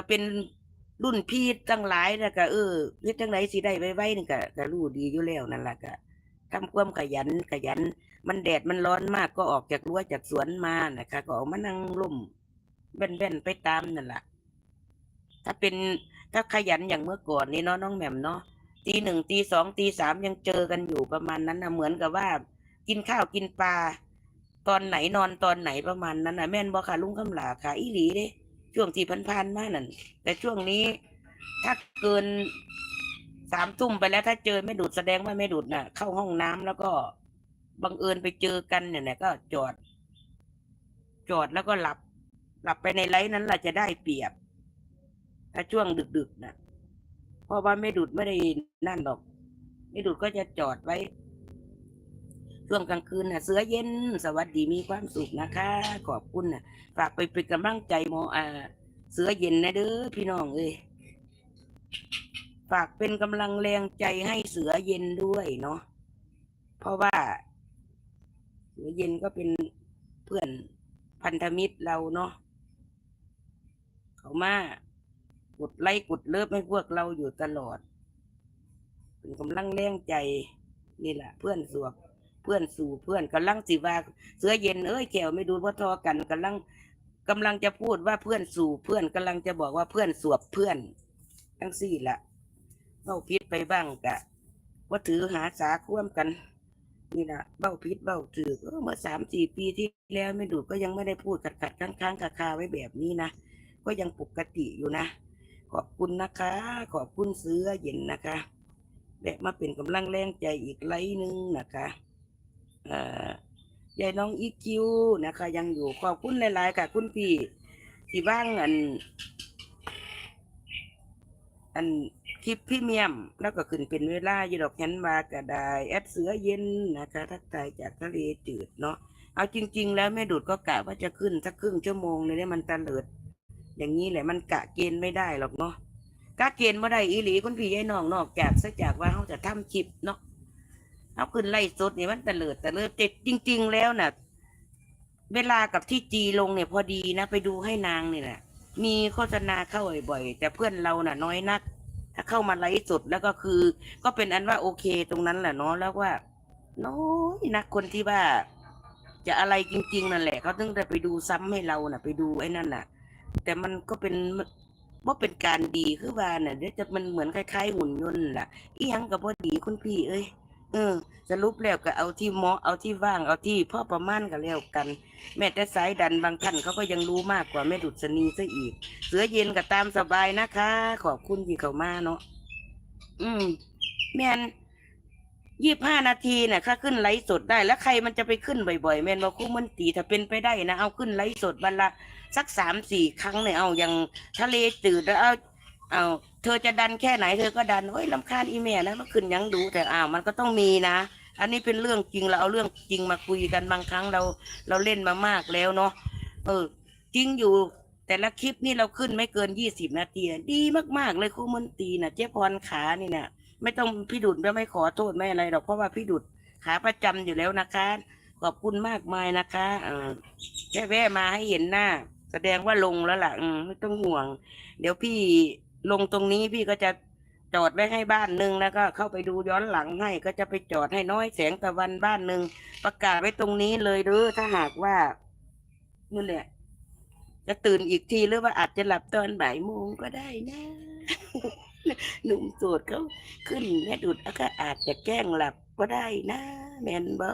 ก็เป็นรุ่นพี่ตั้งหลายแล้วก็เออเฮ็ดจังไดสิได้ไวๆนี่ก็ก็รู้ดีอยู่แล้วนั่นล่ะก็ทำความขยันขยัน มันแดดมันร้อนมากก็ออกจากรั้วจากสวนมานะคะ ก็ออกมานั่งร่มแบนๆไปตามนั่นล่ะ ถ้าเป็นถ้าขยันอย่างเมื่อก่อนนี่เนาะน้องแหม่มเนาะตีหนึ่งตีสองตีสามยังเจอกันอยู่ประมาณนั้นนะเหมือนกับว่า กินข้าวกินปลาตอนไหนนอนตอนไหนประมาณนั้นนะแม่นบ่ค่ะลุงคำหลาค่ะอีหลีเด้ ช่วงที่พันๆมานั่นแต่ช่วงนี้ถ้าเกินสามทุ่มไปแล้วถ้าเจอไม่ดูดแสดงว่าไม่ดูดน่ะ เข้าห้องน้ำแล้วก็บังเอิญไปเจอกันเนี่ยนะก็จอด จอดแล้วก็หลับ หลับไปในไลฟ์นั้นเราจะได้เปรียบ ถ้าช่วงดึกๆนะเพราะว่าไม่ดูดไม่ได้นั่นหรอก ไม่ดูดก็จะจอดไว้ ช่วงกลางคืนน่ะเสือเย็น สวัสดีมีความสุขนะคะ ขอบคุณน่ะฝากไปเป็นกำลังใจหมออ่าเสือเย็นนะเด้อพี่น้องเอ้ยฝากเป็นกำลังแรงใจให้เสือเย็นด้วยเนาะเพราะว่า เสือเย็นก็เป็นเพื่อนพันธมิตรเราเนาะเขามากดไลค์กดเลิฟให้พวกเราอยู่ตลอด เป็นกำลังแรงใจนี่แหละเพื่อนสวบ เพื่อนสู่เพื่อนกำลังสิว่าเสือเย็นเอ้ยแขวไม่ดูว่าทอกันกำลังกำลังจะพูดว่าเพื่อนสู่เพื่อนกำลังจะบอกว่าเพื่อนสวบเพื่อนทั้งสี่ละเบ้าพิษไปบ้างกะ ว่าถือหาสาควมกัน นี่นะเบ้าพิษเบ้าถือเมื่อสามสี่ปีที่แล้วไม่ดูก็ยังไม่ได้พูดขัดขัดค้างค้างคาคาไว้แบบนี้นะก็ยังปกติอยู่นะ ขอบคุณนะคะ ขอบคุณเสื้อเย็นนะคะแบบมาเป็นกำลังแรงใจอีกไลน์หนึงนะคะ ยายน้องอีคิวนะคะ ยังอยู่ขอบคุณหลายๆค่ะ คุณพี่ที่บ้างอัน อันคลิปพี่เมียม แล้วก็ขึ้นเป็นเวลาอยู่ดอกแขนมากระไดแอดเสือเย็นนะคะทักทายจากทะเลจืดเนาะเอาจริง ๆ แล้วแม่ดูดก็กะว่าจะขึ้นสักครึ่งชั่วโมงเลยเนี่ยมันตะเลิด อย่างนี้แหละมันกะเกณฑ์ไม่ได้หรอกเนาะกะเกณฑ์ไม่ได้อีหลีคุณพี่ยายน้องนอกจากซะจากว่าเขาจะทำคลิปเนาะ เอาขึ้นไล่สดเนี่ยมันตะเลิดตะเลิดแต่จริง ๆ แล้วน่ะ เวลากับที่จีลงเนี่ยพอดีนะ ไปดูให้นางเนี่ยแหละมีโฆษณาเข้าบ่อยๆ แต่เพื่อนเราน่ะ น้อยนัก ถ้าเข้ามาไลฟ์สดแล้วก็คือ ก็เป็นอันว่าโอเคตรงนั้นแหละเนาะแล้วว่า น้อยนักคนที่ว่า จะอะไรจริง ๆ นั่นแหละเขาถึงได้ไปดูซ้ำให้เราน่ะ ไปดูไอ้นั่นน่ะ แต่มันก็เป็นว่าเป็นการดีคือว่าน่ะเดี๋ยวจะมันเหมือนคล้ายๆหุ่นยนต์ล่ะอีหยังกับพอดีคุณพี่เอ้ย เออ สรุปแล้วก็เอาที่เหมาะเอาที่ว่างเอาที่พ่อประมาณก็แล้วกัน แม้แต่สายดันบางท่านเขาก็ยังรู้มากกว่าแม่ดุษณีซะอีก เสือเย็นก็ตามสบายนะคะ ขอบคุณที่เขามาเนาะอืม แม่นยี่ห้านาทีน่ะค่าขึ้นไลฟ์สดได้ แล้วใครมันจะไปขึ้นบ่อยๆแม่นว่าคู่มันตีถ้าเป็นไปได้นะเอาขึ้นไลฟ์สดวันละสักสามสี่ครั้งเนี่ยเอาอย่างทะเลจืดแล้วเอา เอาเธอจะดันแค่ไหนเธอก็ดันโอ้ยลำคาญอีเมลแล้วก็ขึ้นยังดูแต่อ้าวมันก็ต้องมีนะ อันนี้เป็นเรื่องจริงเราเอาเรื่องจริงมาคุยกันบางครั้งเราเราเล่นมามากแล้วเนาะเออ จริงอยู่แต่ละคลิปนี่เราขึ้นไม่เกินยี่สิบนาทีดีมากๆเลยครูมนตีนะเจ๊พรขานี่นะไม่ต้องพี่ดุดไม่ขอโทษไม่อะไรหรอกเพราะว่าพี่ดุดขาประจำอยู่แล้วนะคะ ขอบคุณมากมายนะคะเออแค่แวะมาให้เห็นหน้า แสดงว่าลงแล้วล่ะไม่ต้องห่วง เดี๋ยวพี่ ลงตรงนี้พี่ก็จะจอดไว้ให้บ้านหนึ่งแล้วก็เข้าไปดูย้อนหลังให้ ก็จะไปจอดให้น้อยแสงตะวันบ้านหนึ่งประกาศไว้ตรงนี้เลยเด้อถ้าหากว่านั่นแหละจะตื่นอีกทีหรือว่าอาจจะหลับตอนบ่ายโมงก็ได้นะ หนุ่มโสดเขาขึ้นแม่ดุดก็อาจจะแกล้งหลับก็ได้นะ แมนบอ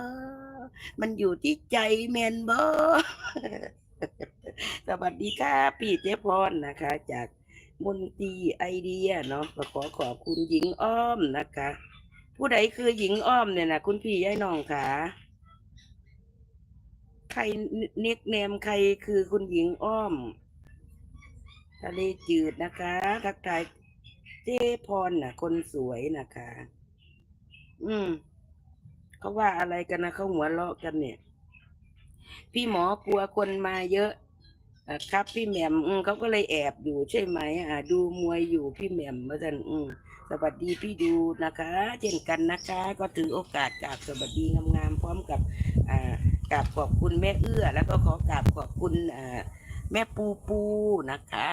มันอยู่ที่ใจแมนบอสวัสดีค่ะพี่เจ๊พรนะคะ จาก มนตรีไอเดียเนาะขอขอบคุณหญิงอ้อมนะคะ ผู้ใดคือหญิงอ้อมเนี่ยนะคุณพี่ยายน้องค่ะใครเน็กเนมใครคือคุณหญิงอ้อม ทะเลจืดนะคะทักทายเจพรน่ะ คนสวยนะคะ อืมเขาว่าอะไรกันนะเขาหัวเราะกันเนี่ย พี่หมอกลัวคนมาเยอะ ครับพี่แหม่มอืมเขาก็เลยแอบอยู่ใช่ไหมอ่าดูมวยอยู่พี่แหม่มมาสันอืมสวัสดีพี่ดูนะคะ เช่นกันนะคะ ก็ถือโอกาสกราบสวัสดีงามๆพร้อมกับอ่ากราบขอบคุณแม่เอื้อ แล้วก็ขอกราบขอบคุณอ่าแม่ปูปูนะคะ